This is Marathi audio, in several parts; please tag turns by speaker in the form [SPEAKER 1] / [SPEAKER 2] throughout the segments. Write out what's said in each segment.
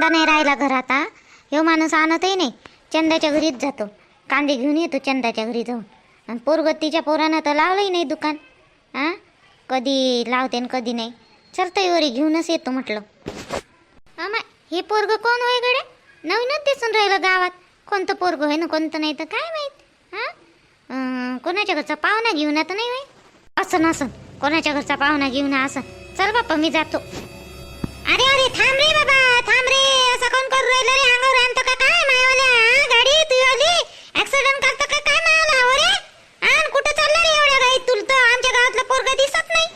[SPEAKER 1] चंदा नाही राहिला घरात हा ह्यो माणूस आणतही नाही. चंदाच्या घरीच जातो. कांदे घेऊन येतो चंदाच्या घरी जाऊन. आणि पोरगतीच्या पोरानं तर लावलंही नाही दुकान. हां कधी लावते आणि कधी नाही. चलतंय वरी घेऊनच येतो म्हटलं. आमा हे पोरग कोण होय गडे नवीनच दिसून राहिलं गावात. कोणतं पोरग होय ना कोणतं नाही तर काय माहीत? हां कोणाच्या घरचा पाहुणा घेऊन आता नाही होय? असं नसन कोणाच्या घरचा पाहुणा घेऊन असं चल बाप्पा मी जातो. अरे अरे थांब रे बाबा थांब रे. असं कोण करू राहिलं रे? अंगावर आणतो का काय? मायवाल्या हा? गाडी तू आली? ऍक्सिडेंट करतो का काय मायवाला? हो रे? आण कुठं चालला रे एवढ्या गाडीत तुला तर आमच्या गावातलं पोरगा दिसत नाही.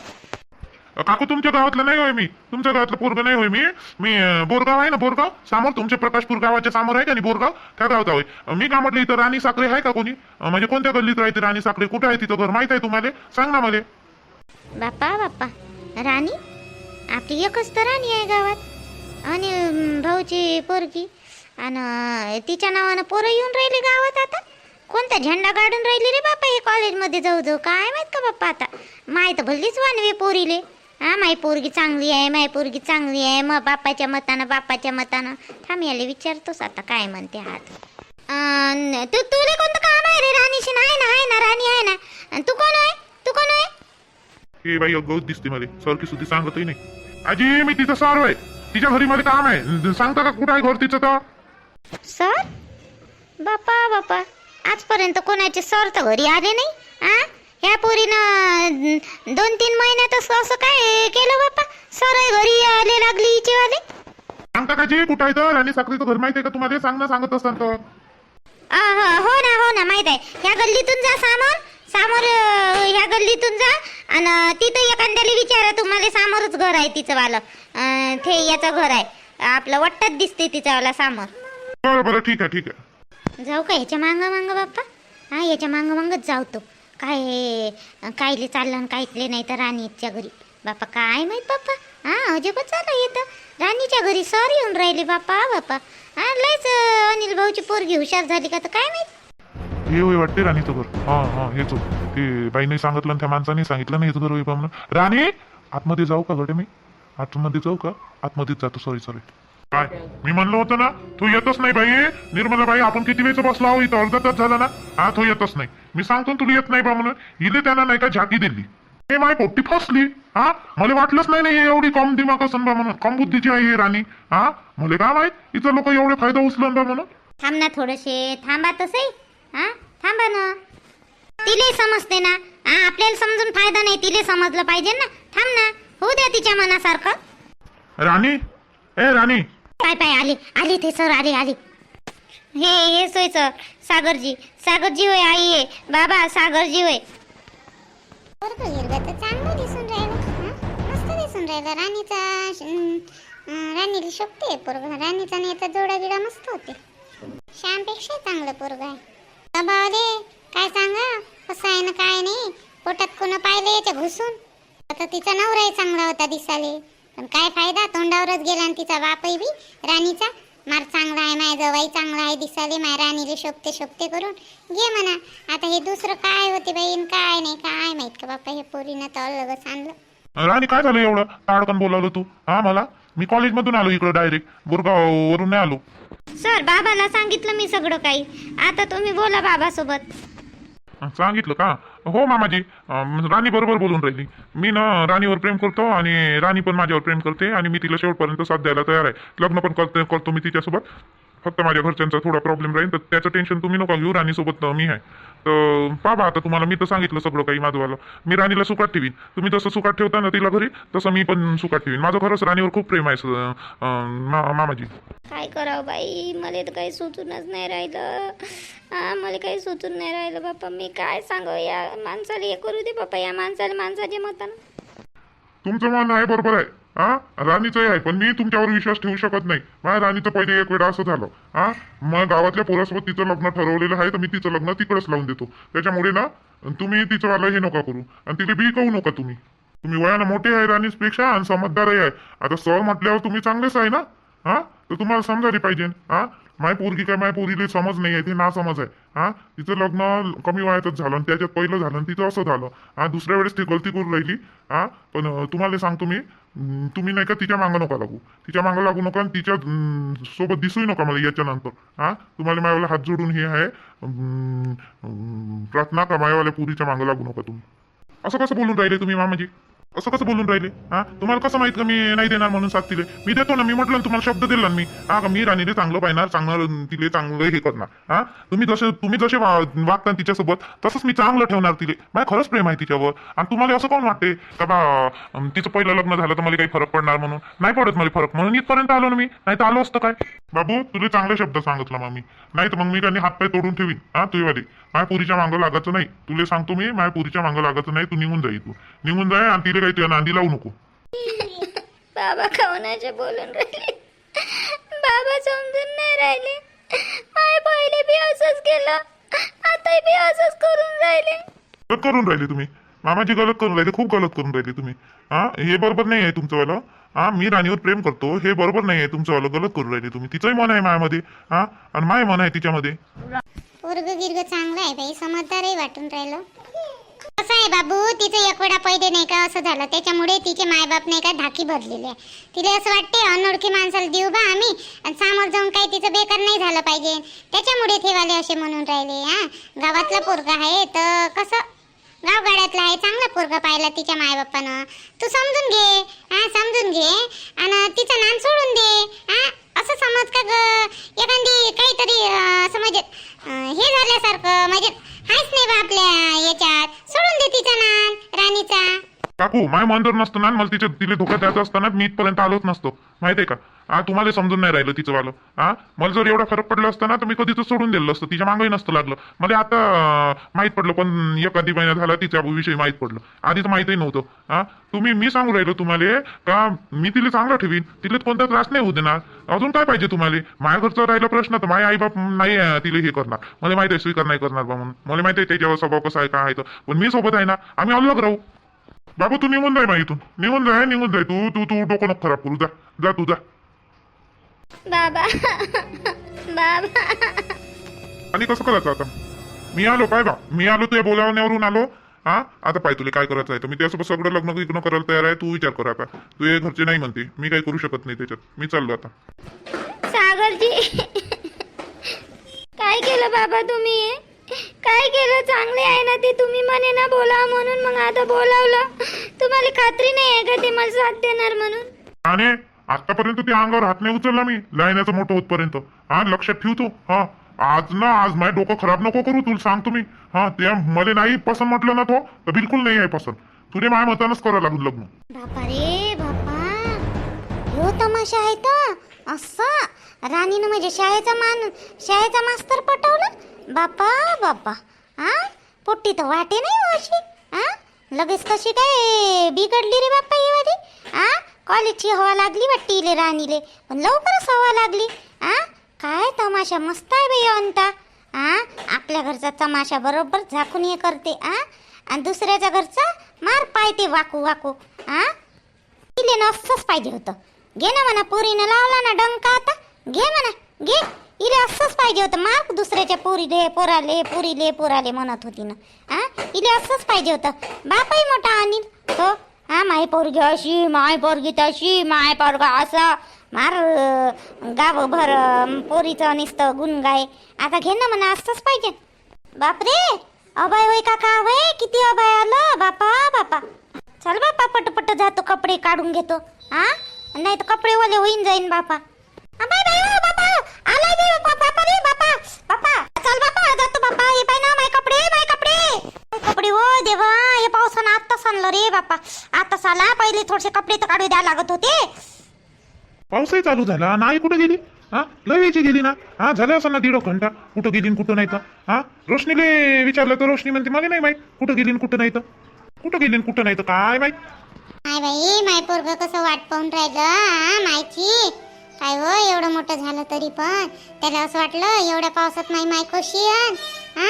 [SPEAKER 2] अ, काकू तुमच्या गावातलं नाही होय मी. तुमच्या गावातलं पोरग नाही होय मी. मी अ, बोरगाव आहे ना बोरगाव? समोर तुमच्या प्रकाशपूर गावाच्या समोर आहे का नाही बोरगाव? त्या गावात होय अ, मी का म्हटलं इथं राणी साखरे आहे का कोणी? अ, म्हणजे कोणत्या गल्लीत राहते राणी साखरे? कुठे आहे तिथं घर? माहीत आहे तुम्हाला? सांग ना मला.
[SPEAKER 1] बाप्पा बाप्पा. राणी? आपली एकच तर राणी आहे गावात. आणि भाऊची पोरगी. आणि तिच्या नावानं पोरं येऊन राहिली गावात आता. कोणता झेंडा काढून राहिली रे बापा हे कॉलेजमध्ये जाऊ जाऊ काय माहीत का बाप्पा आता? माहीत भल्लीच वानवे पोरीले. हा माई पोरगी चांगली आहे माई पोरगी चांगली आहे. मग बापाच्या मतानं बापाच्या मतानं. थांब याला विचारतोस आता काय म्हणते हात तू. तुला कोणतं काम आहे रे राणीशी? नाही ना आहे ना राणी आहे ना. तू कोण आहे? तू कोण आहे?
[SPEAKER 2] हे बाई गौत दिसते मला. सारखी सुद्धा सांगतही नाही. आजी मी तिचं सार आहे. तिच्या घरी मध्ये काम आहे. सांगता का कुठं आहे घर तिचं तर?
[SPEAKER 1] सर? बापा बापा. आजपर्यंत कोणाचे सर तर घरी आले नाही आ? ह्या पोरीनं दोन तीन महिन्यातच असं काय केलं बापा? सर घरी आले लागली हिचे वाले
[SPEAKER 2] सांगता का जी कुठं आहे तर? राणी साखरेचं घर माहिती आहे का तुम्हाला? सांग ना सांगत असताना तर.
[SPEAKER 1] आ, हा, हो ना हो ना माहीत आहे. ह्या गल्लीतून जा समोर समोर ह्या गल्लीतून जा आणि तिथं एखाद्याला विचारा तुम्हाला समोरच घर आहे तिचं वालं. ते याचं घर आहे. आपलं वाटत दिसते तिचं वाला समोर.
[SPEAKER 2] बरं बरं ठीक आहे ठीक आहे.
[SPEAKER 1] जाऊ का याच्या मांग मांग बाप्पा? हा याच्या मांग मांगच जाऊ तो. काय हे, कायले चाललं आणि काहीतले नाही तर राणीच्या घरी. बाप्पा काय माहीत बाप्पा? हा अजबच झालं येतं राणीच्या घरी सर येऊन राहिले बाप्पा बाप्पा. हा लयच अनिल भाऊची पोरगी हुशार झाली का तर काय माहीत?
[SPEAKER 2] हे होय वाटते राणीचं घर हा हा हेच ते बाईने सांगितलं आणि त्या माणसाने सांगितलं नाही हेच घर होई बा म्हणून. राणी आतमध्ये जाऊ का गडे मी? आतमध्ये जाऊ का? आतमध्येच जातो. सॉरी सॉरी काय? मी म्हणलं होतं ना तू येतच नाही बाई. निर्मला बाई आपण किती वेळचं बसलो आहो इथं? अर्धा तास झाला ना? हा तो येतच नाही. मी सांगतो ना तुला येत नाही बा म्हणून. इले त्यांना नाही का झाकी दिली? हे माय पोट्टी फसली. हा? मला वाटलंच नाही नाही एवढी कम दिमाग असन बा म्हणून. कम बुद्धीची आहे ही राणी. हा? मला काय माहीत? इथं लोक एवढे फायदा उचलन बा म्हणून.
[SPEAKER 1] थांब ना थोडेसे. थांबा तसे हा? थांबा ना. तिले समजते ना. हा आपल्याला समजून फायदा नाही तिले समजलं पाहिजे ना. थांब ना. होऊ द्या तिच्या मनासारखं.
[SPEAKER 2] राणी? ए राणी.
[SPEAKER 1] पाय पाय आले. आले ते सर आले आले. हे हे सोय सर. सागरजी. सागरजी होय आई आहे. बाबा सागरजी होय. चांगलं दिसून राहिलं. मस्त दिसून राहिलं. राणीचा राणीला शोभते पोरग. राणीचा जोडा गिडा मस्त होते. श्यामपेक्षा चांगलं पोरग आहे. बाबा काय सांगा कसं आहे ना काय नाही. पोटात कोण पाहिले याच्या घुसून? आता तिचा नवराही चांगला होता दिसाले पण काय फायदा तोंडावरच गेला आणि तिचा बापही बी राणीचा. मार चांगला आहे माय जवाई चांगला आहे दिसाले माय राणीले शोभते शोभते करून. घे म्हणा. आता हे दुसरं काय होते बाई काय नाही काय माहीत का बापा हे पोरीनं तर अलगच आणलं.
[SPEAKER 2] राणी काय झालं एवढं? ताडकन बोलावलं तू? हा मला? मी कॉलेजमधून आलो इकडं डायरेक्ट बोरगाव वरून नाही आलो.
[SPEAKER 1] सर बाबाला सांगितलं मी सगळं काही. आता तुम्ही बोला बाबासोबत.
[SPEAKER 2] सांगितलं का? हो मामाजी. अं, राणी बरोबर बोलून राहिली. मी ना राणीवर प्रेम करतो आणि राणी पण माझ्यावर प्रेम करते आणि मी तिला शेवटपर्यंत साथ द्यायला तयार आहे. लग्न पण करते करतो मी तिच्यासोबत. फक्त माझ्या घरच्यांचा थोडा प्रॉब्लेम राहील तर त्याचं टेन्शन तुम्ही नका घेऊ राणीसोबत मी आहे. तर बाबा आता तुम्हाला मी तर सांगितलं सगळं काही माझंवालं मी राणीला सुखात ठेवीन. तुम्ही जसं सुखात ठेवता ना तिला घरी तसं मी पण सुखात ठेवीन. माझं खरंच राणीवर खूप प्रेम आहे मा- मामाजी.
[SPEAKER 1] काय करावं बाई? मला तर काही सुचूनच नाही राहिलं. हा मला काही सुचून नाही राहिलं बापा मी काय सांगावं? या माणसाला हे करू दे बापा या माणसाला माणसाच्या मतानं
[SPEAKER 2] तुमचं मन आहे बरोबर आहे. हा? राणीचं आहे पण मी तुमच्यावर विश्वास ठेवू शकत नाही. माझ्या राणीचं पहिले एक वेळा असं झालं. हा? मग गावातल्या पोरासोबत तिचं लग्न ठरवलेलं आहे तर मी तिचं लग्न तिकडेच लावून देतो. त्याच्यामुळे ना तुम्ही तिचं वाला हे नका करू. आणि तिला बी कहू नका तुम्ही. तुम्ही वयानं मोठे आहे राणीपेक्षा आणि समजदारही आहे. आता सर म्हटल्यावर तुम्ही चांगलेच आहे ना? हा? तर तुम्हाला समजायला पाहिजे. हा? माय पोरगी काय माय पोरीला समज नाही आहे ते ना समज आहे. हा? तिचं लग्न कमी वयातच झालं आणि त्याच्यात पहिलं झालं आणि तिचं असं झालं. हा? दुसऱ्या वेळेस ती गलती करून राहिली. हा? पण तुम्हाला सांगतो मी अं, तुम्ही नाही का तिच्या मागं नका लागू. तिच्या मागं लागू नका आणि तिच्या अं, सोबत दिसूही नका मला याच्यानंतर. हा? तुम्हाला मायावाला हात जोडून हे आहे. अं, अं, प्रार्थना का मायावाल्या पुरीच्या मागं लागू नका तुम्ही. असं कसं बोलून राहिले तुम्ही मामाजी? असं कसं बोलून राहिले? हा? तुम्हाला कसं माहीत का मी नाही देणार म्हणून साथ दिले? मी देतो ना मी म्हटलं तुम्हाला शब्द दिला मी. हा का मी राणीले चांगलं पाहिणार चांगलं तिले चांगलं हे करणार. हा? तुम्ही जसे तुम्ही जसे वागता तिच्यासोबत तसंच मी चांगलं ठेवणार तिले. माझ्या खरंच प्रेम आहे तिच्यावर. आणि तुम्हाला असं कोण वाटते? का बा तिचं पहिलं लग्न झालं तर मला काही फरक पडणार म्हणून? नाही पडत मला फरक. म्हणून इथपर्यंत आलो ना मी. नाही तर आलो असतं काय? बाबू तुला चांगले शब्द सांगितला मग मी नाही तर मग मी काही हातपाय तोडून ठेवीन. हा तुझीवाली माझ्या पुरीच्या मागं लागायचं नाही. तुला सांगतो मी माझ्या पुरीच्या मागं लागायचं नाही. तू निघून जाई तू निघून जाय आणि तिला काही तुझ्या नांदी लावू नको.
[SPEAKER 1] बाबा खाऊनाचे बोलून राहिले. बाबा समजून नाही राहिले. माय पहिले बी असंच केलं. आता बी असंच करून राहिले.
[SPEAKER 2] गलत करून राहिले तुम्ही. मामाजी गलत करून राहिले खूप गलत करून राहिले तुम्ही. हा हे बरोबर नाही आहे तुमचंवालं हा मी राणीवर प्रेम करतो हे बरोबर नाही आहे तुमचंवालं गलत करून राहिले तुम्ही. तिचंही मन आहे मायामध्ये. हा आणि माय मन आहे तिच्यामध्ये.
[SPEAKER 3] पोरग गिरग चांगलं आहे बाई समजदारही वाटून राहिलं कसं आहे बाबू तिचं एक वेळा पहिले नाही का असं झालं. त्याच्यामुळे तिचे मायबाप नाही का धाकी भरलेली. आहे तिला असं वाटते अनोळखी माणसाला देऊ बा आम्ही. आणि समोर जाऊन काही तिचं बेकार नाही झालं पाहिजे. त्याच्यामुळे ठेवाले असे म्हणून राहिले हा. गावातला पोरगा आहे तर कसं? गावगाड्यातला आहे चांगला पोरगा पाहिला तिच्या मायबापानं. तू समजून घे हा समजून घे. आणि तिचं नाम सोडून दे हा. असं समज का ग? एखादी काहीतरी असं म्हणजे हे झाल्यासारखं म्हणजे हायच नाही बा आपल्या याच्यात. सोडून दे तिचं नाम राणीचा.
[SPEAKER 2] काकू माय मन जर नसतं ना मला तिच्या तिला धोका द्यायचा असताना मी इथपर्यंत आलोच नसतो. माहिती आहे का? आ तुम्हाला समजून नाही राहिलं तिचं वालं. हा मला जर एवढा फरक पडला असता ना तर मी कधीच सोडून दिलं असतं. तिच्या मागंही नसतं लागलं. मला आता माहीत पडलं पण एखादी महिना झाला तिच्या विषयी माहीत पडलं. आधीच माहितही नव्हतं. हा तुम्ही मी सांगू राहिलो तुम्हाला का मी तिला चांगलं ठेवीन. तिला कोणता त्रास नाही होऊ देणार. अजून काय पाहिजे तुम्हाला? माझ्या घरचा राहिला प्रश्न तर माझ्या आईबाप नाही तिला हे करणार. मला माहिती आहे स्वीकार नाही करणार बा म्हणून. मला माहिती आहे त्याच्यावर स्वभाव कसा आहे काय आहे तर पण मी सोबत आहे ना आम्ही अलग राहू. बाबू तू निघून जाय इथून. निघून जाय निघून जाय. तू तू तू डोकं नको खराब करू. जा जा तू जा.
[SPEAKER 1] बाबा. बाबा.
[SPEAKER 2] आणि कसं करायचं आता? मी आलो काय बा? मी आलो तुझ्या बोलावण्यावरून आलो. हा? आता पाय तुला काय करायचं आहे तर मी त्यासोबत सगळं लग्न विग्न करायला तयार आहे. तू विचार कर आता. तुझे घरचे नाही म्हणते. मी काही करू शकत नाही त्याच्यात. मी चाललो आता.
[SPEAKER 1] सागरजी. काय केलं बाबा तुम्ही? हे? काय केलं? चांगले आहे ना ते? तुम्ही म्हणे ना बोला म्हणून. मग आता बोलावलं. तुम्हाला खात्री नाही आहे का ते? मला साथ देणार म्हणून.
[SPEAKER 2] आणि आतापर्यंत त्या अंगावर हात नाही उचलला मी. लायण्याचं मोठं होतपर्यंत हा लक्षात ठेवतो हा. आज ना आज माझं डोकं खराब नको करू. तुला सांगतो मी. हा त्या मला नाही पसंत म्हटलं ना तो तर बिलकुल नाही आहे पसंत. तुझे माझ्या मतानच करावं लागून लग्न.
[SPEAKER 1] बापा रे बापा. ह्यो तमाशा आहे तर. असा. राणीनं म्हणजे शाळेचा मान शाळेचा मास्तर पटवलं. बापा बापा. हा पोट्टी तर वाटे नाही हो अशी. हा लगेच कशी काय बिघडली रे बाप्पा ही वाली हा कॉलेजची हवा लागली वाटतीले राणीले. पण लवकरच हवा लागली. हा काय तमाशा मस्त आहे बाई अंता हा आपल्या घरचा तमाशा बरोबर झाकून हे करते. हा आणि दुसऱ्याच्या घरचा मार पायते वाकू वाकू. हा तिले असंच पाहिजे होतं. घे ना म्हणा पोरीनं लावला ना डंका आता. घे म्हणा घे. इले असंच पाहिजे होतं. मार्क दुसऱ्याच्या पोरीले पोराले पोरीले पोराले म्हणत होती ना. हा इले असंच पाहिजे होतं. बापही मोठा अनिल. हो? हा माय पोरगी अशी माय पोरगी तशी माय पोरगा असं. मार गावभर पोरीचं नुसतं गुण गाय आता घे ना म्हणा असंच पाहिजे. बापरे! अभय वय काका वय किती अभय आलं. बापा बापा. चल बापा पटपट जातो कपडे काढून घेतो. हा नाही तर कपडे ओले होईन जाईन बापा. बाय बाय आलाय बे बापा बापा रे बापा बापा. चल बापा जातो बापा हे पाय ना माय कपडे माय कपडे. कपडे ओ देवा हे पावसानं आत्ताच आणलं रे बापा. आत्ताच आला पहिले थोडेसे कपडे तर काढू द्या लागत होते.
[SPEAKER 2] पावसाही चालू झाला. नाही कुठं गेली? हा? लय वेळची गेली ना? हा झालं असं ना दीड एक घंटा. कुठं गेली न कुठं नाही तर? हा? रोशनीले विचारलं तर रोशनी म्हणते मला नाही माहीत. कुठं गेली न कुठं नाही तर? कुठं गेली न कुठं नाही तर? काय माहीत?
[SPEAKER 3] माय बाई माय पोरग कसं वाट पाहून राहिलं हा मायची काय हो एवढं मोठं झालं तरी पण. त्याला असं वाटलं एवढ्या पावसात नाही माय हा?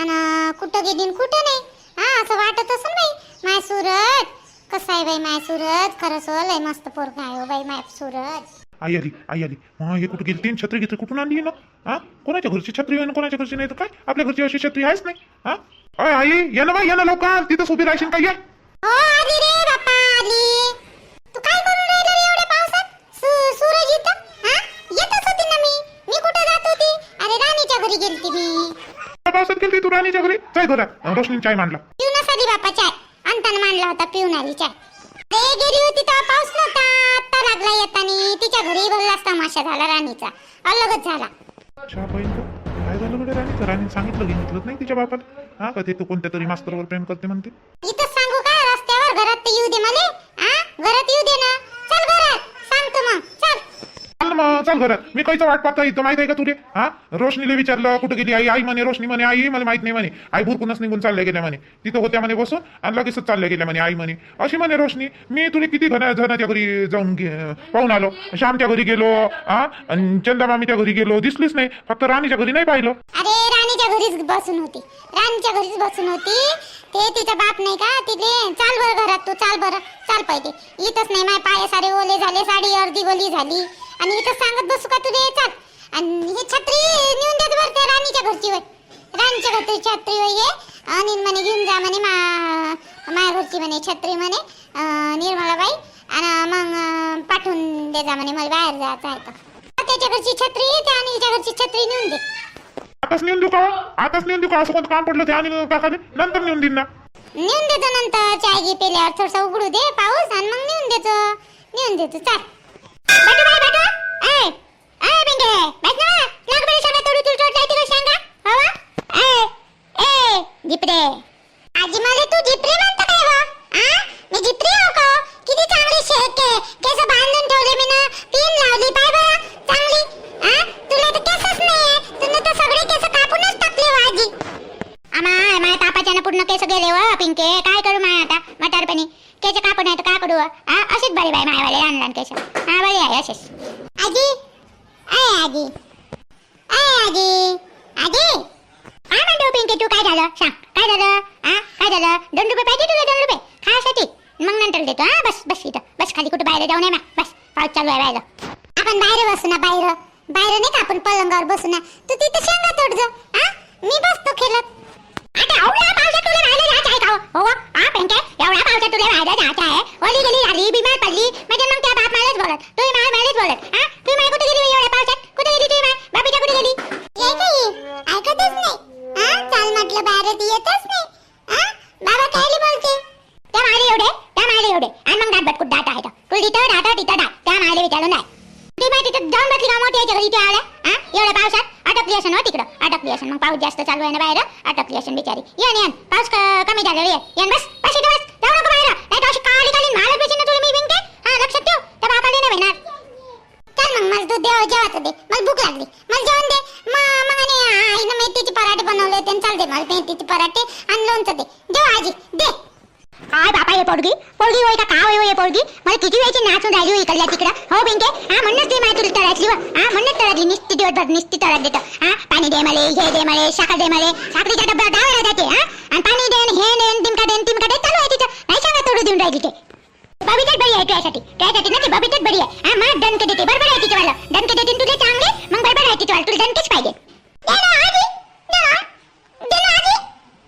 [SPEAKER 3] आणि कुठं गेली कुठं नाही? हा असं वाटत असेल बाई. माय सूरज कसं आहे बाई माय सूरज खरंच लय मस्त पोरग आहे हो बाई माय सूरज
[SPEAKER 2] आई आली आई आली. हा हे कुठं गेली तीन छत्री घेतली कुठून आणली ना हा? कोणाच्या घरची छत्री आहे ना कोणाच्या घरची नाही तर काय? आपल्या घरची अशी छत्री आहेच नाही. हा? अय आई ये ना बाई ये ना लवकर. तिथं उभी राहशील काय ये.
[SPEAKER 3] हो आली रे बाप्पा आली.
[SPEAKER 2] जाय घरात रोशनी चाय मांडला.
[SPEAKER 3] पिऊन साधी बापा चाय अंताना मांडला होता पिऊन आली चाय. अरे गेली होती तेव्हा पाऊस नव्हता. आत्ता लागला येतानी. तिच्या घरी तमाशा झाला राणीचा. अलगच झाला.
[SPEAKER 2] अच्छा बहीण काय झालं म्हणजे राणीचं? राणी सांगितलं घेतलं नाही तिच्या बापाला. हा का ते तू कोणत्या तरी मास्तरवर प्रेम करते म्हणते?
[SPEAKER 3] इथं सांगू का? रस्त्यावर घरात तर येऊ दे मले. घरात येऊ दे ना चल घरात सांगतो मग चल
[SPEAKER 2] चल मग चल घरात मी काहीच वाट पाहता इथं माहीत आहे का तुले? हा? रोशनीला विचारलं कुठे गेली आई? आई म्हणे रोशनी म्हणे आई मला माहीत नाही म्हणे. आई भुरकूनच निघून चालल्या गेल्या म्हणे. तिथं होत्या म्हणे बसून आणि लगेचच चालल्या गेल्या म्हणे आई म्हणे. अशी म्हणे रोशनी मी तुले किती घना त्या घरी जाऊन पाहून आलो. श्यामच्या घरी गेलो हा? आणि त्या घरी गेलो. दिसलीच नाही. फक्त राणीच्या घरी नाही पाहिलं.
[SPEAKER 3] अरे राणीच्या घरीच बसून होती. राणीच्या घरीच बसून होती. ते तिचा बाप नाही का? तिथे चाल बरं घरात तू चाल बरं. चाल पाहिजे इथंच नाही माय पाय सारे ओले झाले साडी अर्धी ओली झाली. आणि इथं सांगत बसू का तुझे चाल आणि ही छत्री नेऊन देत बरं त्या राणीच्या घरची वय राणीच्या घरची छत्री वय आणि म्हणे घेऊन जा म्हणे मा माझ्या घरची म्हणे छत्री म्हणे निर्मलाबाई. आणि मग पाठवून दे जा म्हणे मला बाहेर जायचं आहे तर. त्याच्या घरची छत्री त्या अनिलच्या घरची छत्री नेऊन दे.
[SPEAKER 2] आताच नेऊन देऊ का आताच नेऊन देऊ का? असं कोणतं काम पडलं ते आणि काकाने? नंतर नेऊन देईन ना.
[SPEAKER 3] नेऊन देतो नंतर. चाय घे पेल्यावर थोडसा उघडू दे पाऊस आणि मग नेऊन देतो. नेऊन देतो. चाल. बैठो आजी मला तू जिपरे म्हणतो काय वा आ मी जिपरे हो का किती चांगली शेक आहे केस बांधून ठेवले मी ना पिन लावली पाय बरं चांगली आ तुला तर केसच नाही तुला तर सगळे केस कापूनच टाकले वा आजी आम्हा माझ्या तापाच्यानं पूर्ण केस गेले व पिंके काय करू माय आता म्हातारपणी केस कापू नाही तर काय करू व? हा असेच बरे बाय मायवाले लहान लहान केस हा बरे आहे असेच आजी आय आजी आय आजी आजी काय म्हणतो पिंके तू काय झालं सांग काय झालं हा काय झालं दोन रुपये पाहिजे तुला दोन रुपये खायसाठी मग नंतर देतो हा बस बस इथं. बस खाली कुठे बाहेर जाऊ नये बस पाऊस चालू आहे बाहेर. आपण बाहेर बसू ना बाहेर. बाहेर नाही का आपण पलंगावर बसू ना. तू तिथे शेंगा तोड जा. मी बसतो खेळत. आता एवढ्या पावसात तुला जायचं आहे का? हो? हो. हा. एवढ्या पावसात तुला जायचं आहे. ओली गेली झाली बिमार पडली. म्हणजे मग त्या बाप मलाच बोलत. तुम्ही मला मलाच बोलत. हा? तुम्ही मला कुठे गेली एवढ्या पावसात कुठे गेली तुम्ही बाबीच्या कुठे गेली? ये काही ऐकतच नाही. हा? चाल म्हटलं बाहेर येतच नाही. हा? बाबा कायले बोलते? त्या माले एवढे त्या माले एवढे. आणि मग दात बटकूट दात आहे तू तिथं दात तिथं दात. त्या माले विचारून नाही ती माहिती तिथं जाऊन बसली का मोठी याच्या घरी इथे आल्या हा? एवढ्या पावसात अटकली असेल हो तिकडं. अटकली असेल मग पाऊस जास्त चालू आहे ना बाहेर. अटकली असेल बिचारी. येन येन पाऊस कमी झालेला ये येन बस. बस इथं बस. जाऊ नको बाहेर. नाही तर अशी काळी काळी मालच बेची ना तुला मी विंके हा लक्षात ठेव. त्या बापाला नाही भेणार चल मग मला दूध देव जेवायचं दे. मला भूक लागली. मला जेवण दे. मग आणि आईनं मेथीचे पराठे बनवले होते. चालते मला मेथीचे पराठे आणि लोणचं दे. जेव आजी. दे. काय बापा हे पोरगी? पोरगी होय का? काय होय हे पोरगी? मला किती वेळची नाचून राहिली होई इकडल्या तिकडं? हो बिंके? हा म्हणूनच ती माहिती तुला तळातली व हा म्हणूनच तळातली. निस्ती दिवसभर निस्ती तळात देतो. हा पाणी दे मला हे दे मला साखर दे मला. साखरीच्या डब्यात दहा वेळा जाते हा. आणि पाणी देन हे देन तिमका देन तिमका दे चालू आहे तिचं. नाही सांगा तोडू देऊन राहिली ते. बबीतच बरी आहे तुझ्यासाठी. त्यासाठी ना ती बबीतच बरी आहे. हा मग दणके देते. बरोबर आहे तिच्यावाला दणके देते तुझे चांगले मग बरोबर आहे तिच्यावाला तुला दणकेच पाहिजे दे ना आजी दे ना दे ना आजी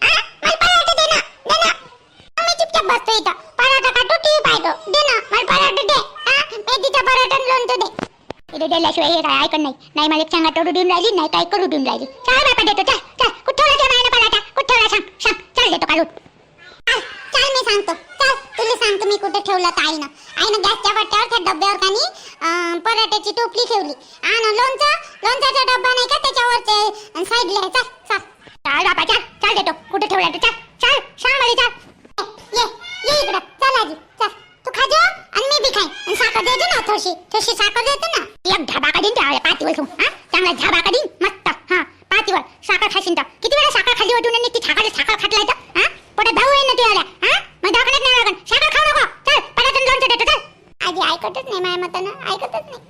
[SPEAKER 3] हा मला पराठे दे ना दे ना मी चुपचाप बसतो इथं पराठा काटू टीव्ही पाहतो दे ना मला पराठा दे हा मेथीचा लोन आणि दे. इथे दिल्याशिवाय हे काय ऐकत नाही. नाही मला एक सांगा तोडू देऊन राहिली? नाही काय करू देऊन राहिली? चल बापा देतो. चल चल. कुठं ठेवला त्या मायना पराठा? कुठं ठेवला सांग सांग. चल देतो काढून. चल मी सांगतो. चल तुला सांगतो मी कुठे ठेवलं तर आईनं. आईनं गॅसच्या वाट्यावर त्या डब्यावर कानी अं, पराठ्याची टोपली ठेवली. आणि लोणचं लोणचाचा डब्बा नाही का त्याच्यावर साईडला आहे. चल चल. चल बापा चल. चल देतो. कुठे ठेवला तू चल चल. सांग मला चल ये ये इकडं. चल आजी चल. साखर दे आणि मी बी खाईन. आणि साखर देतो ना थोडीशी. थोडीशी साखर देतो ना. एक ढाबा देईन त्या पातीवर ठेवून. हा? चांगला ढाबा देईन मस्त. हा पातीवर. साखर खाशीन तर. किती वेळा साखर खाली वाटून आणि ती साखर साखर खाटलाय तर. हा? पोटात भाऊ आहे ना तुझ्या हा? मग दवाखान्यात नाही लागण साखर खाऊ नको. चल पटातून लोणचं देतो. चल. आजी ऐकतच नाही माझ्या मतानं. ऐकतच नाही.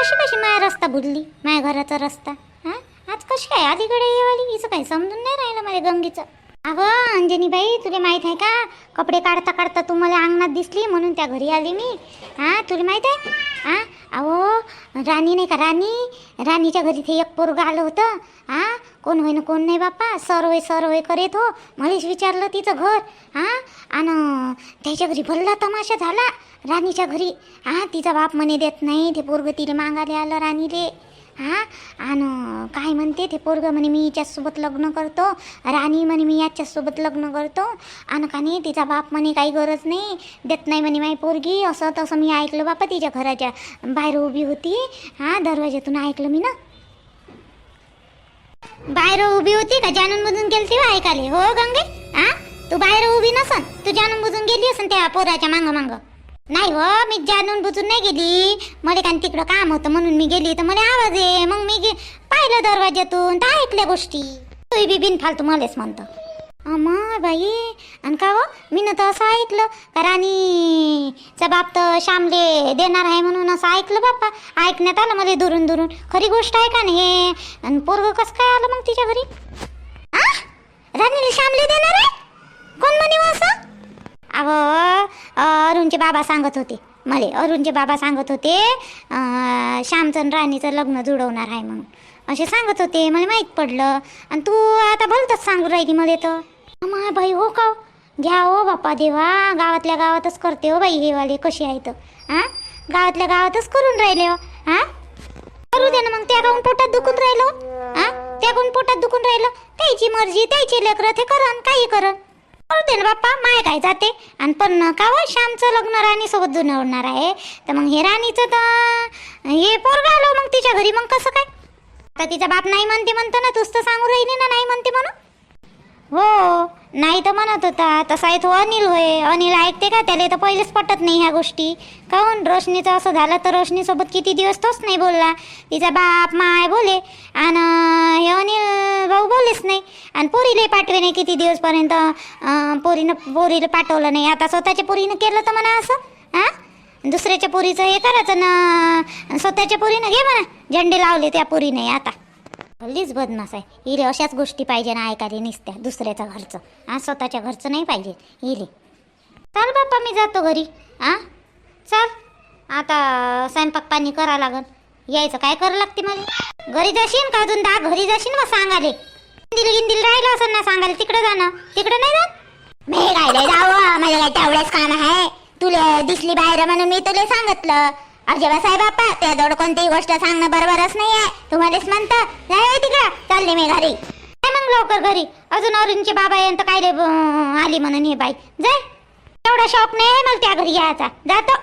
[SPEAKER 1] अशी कशी माझा रस्ता बुडली? माझ्या घराचा रस्ता. हा? आज कशी आहे? अलीकडे येवाली? हिचं काही समजून नाही राहिलं मला गंगीचं. अगं अंजनीबाई तुला माहीत आहे का? कपडे काढता काढता तू मला अंगणात दिसली म्हणून त्या घरी आली मी. हा तुला माहीत आहे? हा? अहो राणी नाही का राणी? राणीच्या घरी ते एक पोरगं आलं होतं. हां? कोण होय ना कोण नाही बाप्पा? सर होय सर होय करेत हो. मलाच विचारलं तिचं घर. हां? आणि त्याच्या घरी भल्ला तमाशा झाला. राणीच्या घरी. हां तिचा बाप म्हणे देत नाही. ते पोरगं तिला मागायला आलं राणीले. हा? आणि काय म्हणते ते पोरग म्हणे मी हिच्यासोबत लग्न करतो. राणी म्हणे मी याच्यासोबत लग्न करतो. आणि का नाही तिचा बाप म्हणे काही गरज नाही. देत नाही म्हणे माई पोरगी. असं तसं मी ऐकलं बापा तिच्या घराच्या बाहेर उभी होती. हा दरवाज्यातून ऐकलं मी ना. बाहेर उभी होती का? जाणून बुजून गेलती ऐकाले हो गंगे. हा? तू बाहेर उभी नसन. तू जाणून बुजून गेली असन त्या पोराच्या मांग मांग. नाही हो मी जाणून बुजून नाही गेली. मला काय तिकडं काम होतं म्हणून मी गेली तर मला आवाज आहे मग मी पाहिलं दरवाज्यातून तर ऐकल्या गोष्टी. तू बी बिन फालतू मलाच म्हणतो. अमा बाई आणि का हो? मी ना तर असं ऐकलं. का राणीचा बाप तर श्यामले देणार आहे म्हणून असं ऐकलं बाप्पा. ऐकण्यात आलं मला दुरून दुरून. खरी गोष्ट आहे का नाही हे? आणि पोरग कसं काय आलं मग तिच्या घरी? आ? राणीला श्यामले देणार आहे? कोण म्हणे हो असं? अहो अरुणचे बाबा सांगत होते. मले अरुणचे बाबा सांगत होते श्यामचंद राणीचं लग्न जुळवणार आहे म्हणून. असे सांगत होते मला माहीत पडलं. आणि तू आता भलतच सांगू राहिली मला तर. मा बाई हो का हो? घ्या हो बाप्पा देवा गावातल्या गावातच करते हो बाई हे वाले कशी आहे तर. हां गावातल्या गावातच करून राहिले हो. हां करू दे ना मग त्या गाऊन पोटात दुखून राहिलो. हा त्या गाऊन पोटात दुखून राहिलं. त्याची मर्जी त्याची लेकरं ते करन काही करन करू ना बाप्पा माय काय जाते. आणि पण का हो, श्यामचं लग्न राणीसोबत जुळवणार आहे? तर मग हे राणीचं तर हे पोरगा आलो मग तिच्या घरी मग कसं काय? आता तिचा बाप नाही म्हणते म्हणतो ना तूच तर सांगू राहिली ना नाही म्हणते म्हणून. हो. नाही तर म्हणत होता तसा आहे तो अनिल होय. अनिल ऐकते का त्याला? तर पहिलेच पटत नाही ह्या गोष्टी. काहून? रोशनीचं असं झालं तर रोशनीसोबत किती दिवस तोच नाही बोलला. तिचा बाप माय बोले. आणि हे अनिल भाऊ बोलेच नाही. आणि पोरीला पाठवे नाही किती दिवसपर्यंत? पोरीनं पोरीला पाठवलं नाही. आता स्वतःच्या पोरीनं केलं तर म्हणा असं. हां? दुसऱ्याच्या पोरीचं हे करायचं ना स्वतःच्या पोरीनं घे म्हणा. झेंडे लावले त्या पोरीने आता. हल्लीच बदमाश आहे. हिरे अशाच गोष्टी पाहिजे ना ऐकायला निसत्या दुसऱ्याचं घरचं. हा स्वतःच्या घरचं नाही पाहिजे हिरे चल बाप्पा मी जातो घरी. आ? चल. आता स्वयंपाक पाणी करा लागन. यायचं काय करावं लागते मला? घरी जाशील का अजून? दहा घरी जाशील मग सांगाले. गिंदील गिंदिल राहिलं असं ना सांगायला तिकडे जाणं. तिकडे नाही जात? मी राहिले जावं. मला काय तेवढंच काम आहे. तुला दिसली बाहेर म्हणून मी तुला सांगितलं. जेव्हा साहेब बाप्पा त्याजवळ कोणतीही गोष्ट सांगणं बरोबरच नाही आहे तुम्हालाच म्हणतं जाय तिकडं चालले मी घरी. काय मग लवकर घरी. अजून अरुणचे बाबा यांत काय रे आली म्हणून हे बाई. जाय. एवढा शौक नाही आहे मला त्या घरी यायचा. जातो.